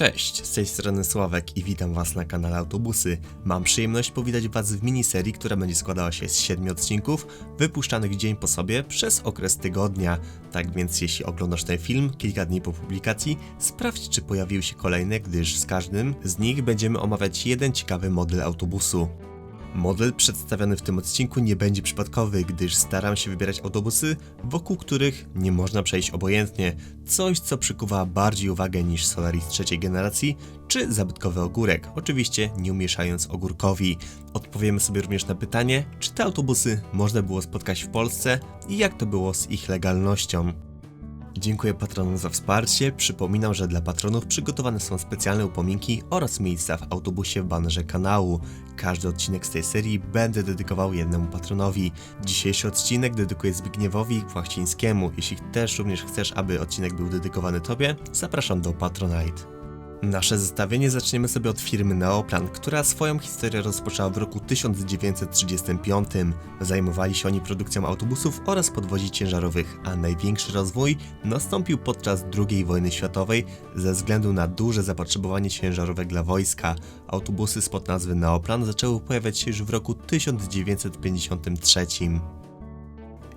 Cześć, z tej strony Sławek i witam Was na kanale Autobusy. Mam przyjemność powitać Was w miniserii, która będzie składała się z 7 odcinków, wypuszczanych dzień po sobie przez okres tygodnia. Tak więc jeśli oglądasz ten film kilka dni po publikacji, sprawdź czy pojawiły się kolejne, gdyż z każdym z nich będziemy omawiać jeden ciekawy model autobusu. Model przedstawiony w tym odcinku nie będzie przypadkowy, gdyż staram się wybierać autobusy, wokół których nie można przejść obojętnie. Coś, co przykuwa bardziej uwagę niż Solaris trzeciej generacji, czy zabytkowy ogórek, oczywiście nie umieszając ogórkowi. Odpowiemy sobie również na pytanie, czy te autobusy można było spotkać w Polsce i jak to było z ich legalnością. Dziękuję patronom za wsparcie. Przypominam, że dla patronów przygotowane są specjalne upominki oraz miejsca w autobusie w banerze kanału. Każdy odcinek z tej serii będę dedykował jednemu patronowi. Dzisiejszy odcinek dedykuję Zbigniewowi Płachcińskiemu. Jeśli też również chcesz, aby odcinek był dedykowany Tobie, zapraszam do Patronite. Nasze zestawienie zaczniemy sobie od firmy Neoplan, która swoją historię rozpoczęła w roku 1935. Zajmowali się oni produkcją autobusów oraz podwozi ciężarowych, a największy rozwój nastąpił podczas II wojny światowej ze względu na duże zapotrzebowanie ciężarówek dla wojska. Autobusy spod nazwy Neoplan zaczęły pojawiać się już w roku 1953.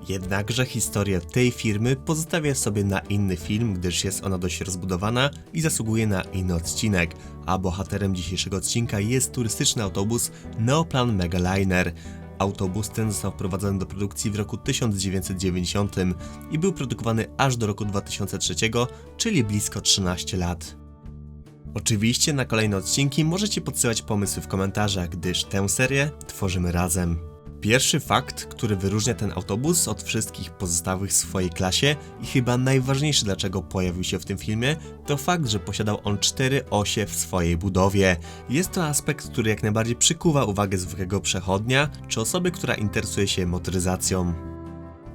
Jednakże historię tej firmy pozostawię sobie na inny film, gdyż jest ona dość rozbudowana i zasługuje na inny odcinek, a bohaterem dzisiejszego odcinka jest turystyczny autobus Neoplan Megaliner. Autobus ten został wprowadzony do produkcji w roku 1990 i był produkowany aż do roku 2003, czyli blisko 13 lat. Oczywiście na kolejne odcinki możecie podsyłać pomysły w komentarzach, gdyż tę serię tworzymy razem. Pierwszy fakt, który wyróżnia ten autobus od wszystkich pozostałych w swojej klasie i chyba najważniejszy dlaczego pojawił się w tym filmie, to fakt, że posiadał on cztery osie w swojej budowie. Jest to aspekt, który jak najbardziej przykuwa uwagę zwykłego przechodnia czy osoby, która interesuje się motoryzacją.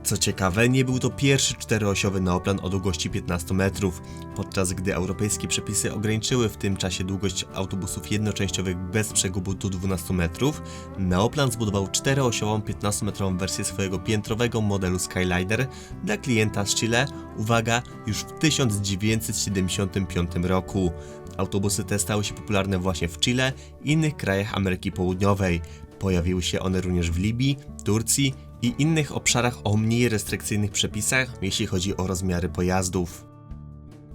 Co ciekawe, nie był to pierwszy czteroosiowy neoplan o długości 15 metrów. Podczas gdy europejskie przepisy ograniczyły w tym czasie długość autobusów jednoczęściowych bez przegubu do 12 metrów, Neoplan zbudował czteroosiową 15-metrową wersję swojego piętrowego modelu Skyliner dla klienta z Chile, uwaga, już w 1975 roku. Autobusy te stały się popularne właśnie w Chile i innych krajach Ameryki Południowej. Pojawiły się one również w Libii, Turcji i innych obszarach o mniej restrykcyjnych przepisach, jeśli chodzi o rozmiary pojazdów.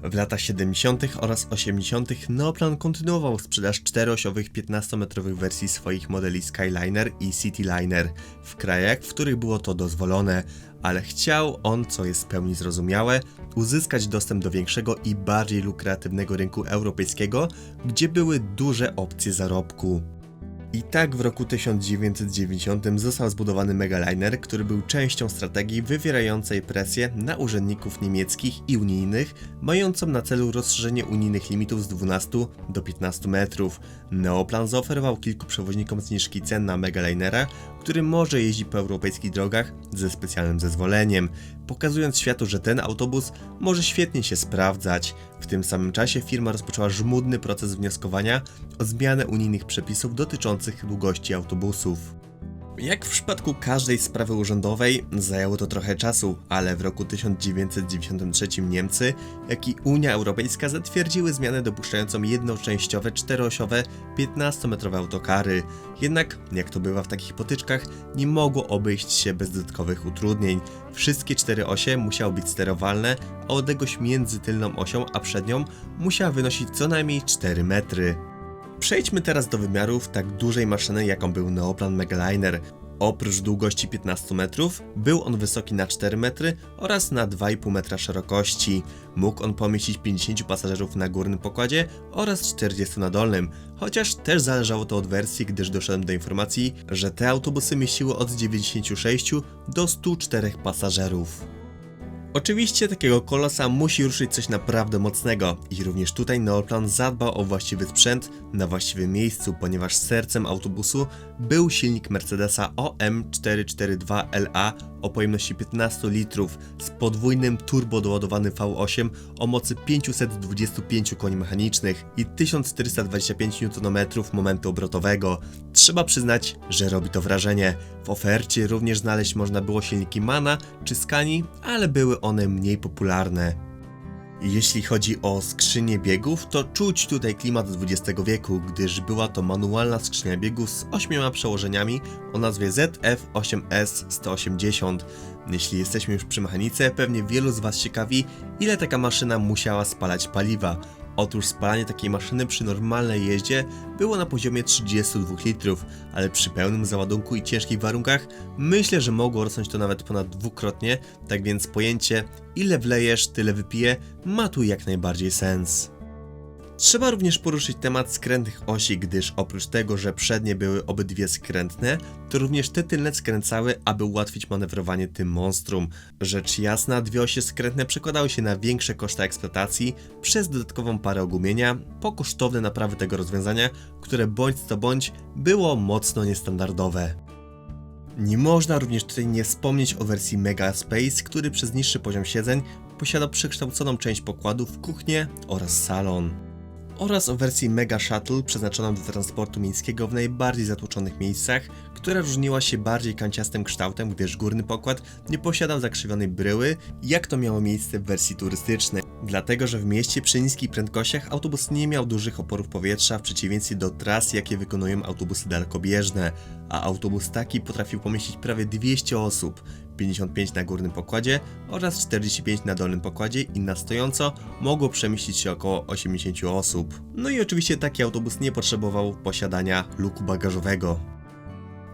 W latach 70. oraz 80. Neoplan kontynuował sprzedaż czteroosiowych 15-metrowych wersji swoich modeli Skyliner i Cityliner w krajach, w których było to dozwolone, ale chciał on, co jest w pełni zrozumiałe, uzyskać dostęp do większego i bardziej lukratywnego rynku europejskiego, gdzie były duże opcje zarobku. I tak w roku 1990 został zbudowany Megaliner, który był częścią strategii wywierającej presję na urzędników niemieckich i unijnych, mającą na celu rozszerzenie unijnych limitów z 12 do 15 metrów. Neoplan zaoferował kilku przewoźnikom zniżki cen na Megalinera, który może jeździć po europejskich drogach ze specjalnym zezwoleniem, pokazując światu, że ten autobus może świetnie się sprawdzać. W tym samym czasie firma rozpoczęła żmudny proces wnioskowania o zmianę unijnych przepisów dotyczących długości autobusów. Jak w przypadku każdej sprawy urzędowej, zajęło to trochę czasu, ale w roku 1993 Niemcy, jak i Unia Europejska zatwierdziły zmianę dopuszczającą jednoczęściowe, czteroosiowe, 15-metrowe autokary. Jednak, jak to bywa w takich potyczkach, nie mogło obejść się bez dodatkowych utrudnień. Wszystkie cztery osie musiały być sterowalne, a odległość między tylną osią a przednią musiała wynosić co najmniej 4 metry. Przejdźmy teraz do wymiarów tak dużej maszyny, jaką był Neoplan Megaliner. Oprócz długości 15 metrów, był on wysoki na 4 metry oraz na 2,5 metra szerokości. Mógł on pomieścić 50 pasażerów na górnym pokładzie oraz 40 na dolnym, chociaż też zależało to od wersji, gdyż doszedłem do informacji, że te autobusy mieściły od 96 do 104 pasażerów. Oczywiście takiego kolosa musi ruszyć coś naprawdę mocnego i również tutaj Neoplan zadbał o właściwy sprzęt na właściwym miejscu, ponieważ sercem autobusu był silnik Mercedesa OM442LA o pojemności 15 litrów z podwójnym turbo doładowany V8 o mocy 525 koni mechanicznych i 1425 Nm momentu obrotowego. Trzeba przyznać, że robi to wrażenie. W ofercie również znaleźć można było silniki Mana czy Scani, ale były one mniej popularne. Jeśli chodzi o skrzynię biegów, to czuć tutaj klimat XX wieku, gdyż była to manualna skrzynia biegów z ośmioma przełożeniami o nazwie ZF8S180. Jeśli jesteśmy już przy mechanice, pewnie wielu z Was ciekawi, ile taka maszyna musiała spalać paliwa. Otóż spalanie takiej maszyny przy normalnej jeździe było na poziomie 32 litrów, ale przy pełnym załadunku i ciężkich warunkach myślę, że mogło rosnąć to nawet ponad dwukrotnie, tak więc pojęcie ile wlejesz, tyle wypije ma tu jak najbardziej sens. Trzeba również poruszyć temat skrętnych osi, gdyż oprócz tego, że przednie były obydwie skrętne, to również te tylne skręcały, aby ułatwić manewrowanie tym monstrum. Rzecz jasna, dwie osie skrętne przekładały się na większe koszty eksploatacji przez dodatkową parę ogumienia, po kosztowne naprawy tego rozwiązania, które bądź co bądź było mocno niestandardowe. Nie można również tutaj nie wspomnieć o wersji Mega Space, który przez niższy poziom siedzeń posiada przekształconą część pokładów, kuchnię oraz salon oraz o wersji Mega Shuttle przeznaczoną do transportu miejskiego w najbardziej zatłoczonych miejscach, która różniła się bardziej kanciastym kształtem, gdyż górny pokład nie posiadał zakrzywionej bryły, jak to miało miejsce w wersji turystycznej. Dlatego, że w mieście przy niskich prędkościach autobus nie miał dużych oporów powietrza w przeciwieństwie do tras, jakie wykonują autobusy dalekobieżne, a autobus taki potrafił pomieścić prawie 200 osób. 55 na górnym pokładzie oraz 45 na dolnym pokładzie i na stojąco mogło przemieścić się około 80 osób. No i oczywiście taki autobus nie potrzebował posiadania luku bagażowego.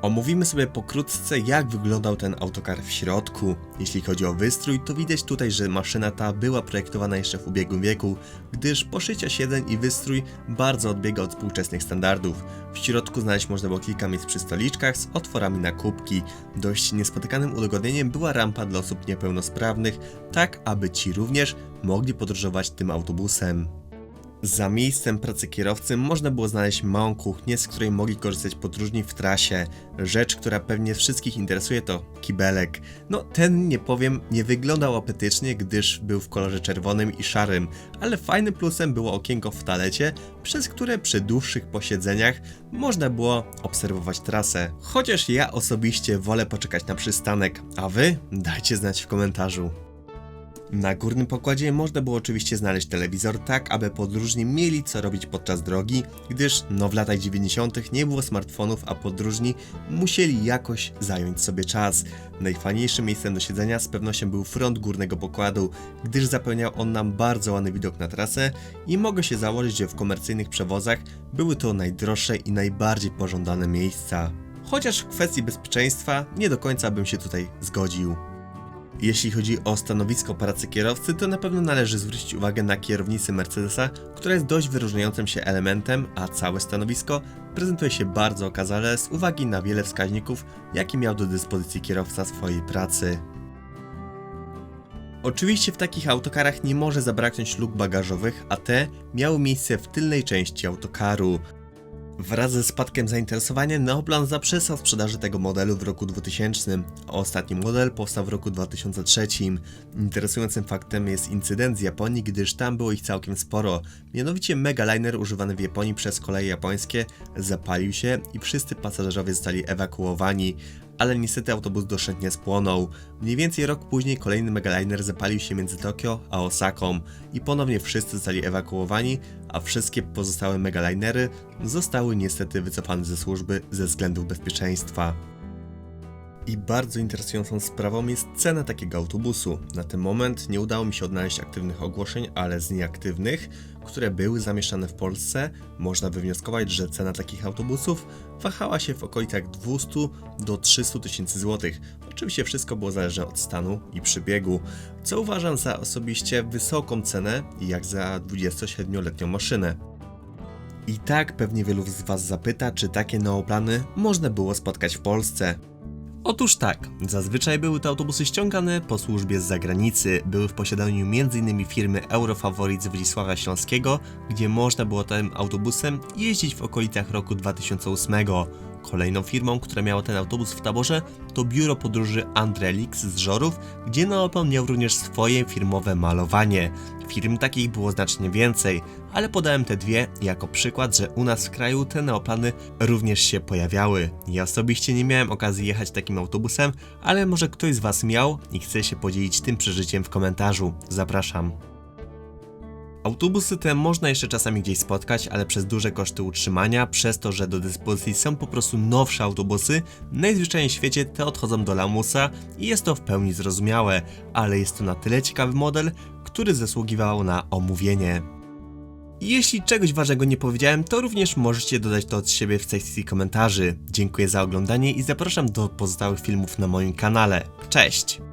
Omówimy sobie pokrótce jak wyglądał ten autokar w środku. Jeśli chodzi o wystrój, to widać tutaj, że maszyna ta była projektowana jeszcze w ubiegłym wieku, gdyż poszycia siedzeń i wystrój bardzo odbiega od współczesnych standardów. W środku znaleźć można było kilka miejsc przy stoliczkach z otworami na kubki. Dość niespotykanym udogodnieniem była rampa dla osób niepełnosprawnych, tak aby ci również mogli podróżować tym autobusem. Za miejscem pracy kierowcy można było znaleźć małą kuchnię, z której mogli korzystać podróżni w trasie. Rzecz, która pewnie wszystkich interesuje to kibelek. No ten, nie powiem, nie wyglądał apetycznie, gdyż był w kolorze czerwonym i szarym, ale fajnym plusem było okienko w talecie, przez które przy dłuższych posiedzeniach można było obserwować trasę. Chociaż ja osobiście wolę poczekać na przystanek, a wy dajcie znać w komentarzu. Na górnym pokładzie można było oczywiście znaleźć telewizor tak, aby podróżni mieli co robić podczas drogi, gdyż no w latach 90. nie było smartfonów, a podróżni musieli jakoś zająć sobie czas. Najfajniejszym miejscem do siedzenia z pewnością był front górnego pokładu, gdyż zapewniał on nam bardzo ładny widok na trasę i mogę się założyć, że w komercyjnych przewozach były to najdroższe i najbardziej pożądane miejsca. Chociaż w kwestii bezpieczeństwa nie do końca bym się tutaj zgodził. Jeśli chodzi o stanowisko pracy kierowcy, to na pewno należy zwrócić uwagę na kierownicę Mercedesa, która jest dość wyróżniającym się elementem, a całe stanowisko prezentuje się bardzo okazale z uwagi na wiele wskaźników, jakie miał do dyspozycji kierowca swojej pracy. Oczywiście w takich autokarach nie może zabraknąć luk bagażowych, a te miały miejsce w tylnej części autokaru. Wraz ze spadkiem zainteresowania Neoplan zaprzestał sprzedaży tego modelu w roku 2000, a ostatni model powstał w roku 2003. Interesującym faktem jest incydent z Japonii, gdyż tam było ich całkiem sporo. Mianowicie megaliner używany w Japonii przez koleje japońskie zapalił się i wszyscy pasażerowie zostali ewakuowani, ale niestety autobus doszczętnie spłonął. Mniej więcej rok później kolejny megaliner zapalił się między Tokio a Osaką i ponownie wszyscy zostali ewakuowani, a wszystkie pozostałe megalinery zostały niestety wycofane ze służby ze względów bezpieczeństwa. I bardzo interesującą sprawą jest cena takiego autobusu. Na ten moment nie udało mi się odnaleźć aktywnych ogłoszeń, ale z nieaktywnych, które były zamieszczane w Polsce, można wywnioskować, że cena takich autobusów wahała się w okolicach 200 do 300 tysięcy złotych. Oczywiście wszystko było zależne od stanu i przebiegu, co uważam za osobiście wysoką cenę, jak za 27-letnią maszynę. I tak pewnie wielu z Was zapyta, czy takie neoplany można było spotkać w Polsce. Otóż tak, zazwyczaj były to autobusy ściągane po służbie z zagranicy. Były w posiadaniu m.in. firmy Eurofavorit z Władysława Śląskiego, gdzie można było tym autobusem jeździć w okolicach roku 2008. Kolejną firmą, która miała ten autobus w taborze, to biuro podróży Andrelix z Żorów, gdzie Neoplan miał również swoje firmowe malowanie. Firm takich było znacznie więcej, ale podałem te dwie jako przykład, że u nas w kraju te neoplany również się pojawiały. Ja osobiście nie miałem okazji jechać takim autobusem, ale może ktoś z Was miał i chce się podzielić tym przeżyciem w komentarzu. Zapraszam. Autobusy te można jeszcze czasami gdzieś spotkać, ale przez duże koszty utrzymania, przez to, że do dyspozycji są po prostu nowsze autobusy, najzwyczajniej w świecie te odchodzą do lamusa i jest to w pełni zrozumiałe, ale jest to na tyle ciekawy model, który zasługiwał na omówienie. Jeśli czegoś ważnego nie powiedziałem, to również możecie dodać to od siebie w sekcji komentarzy. Dziękuję za oglądanie i zapraszam do pozostałych filmów na moim kanale. Cześć!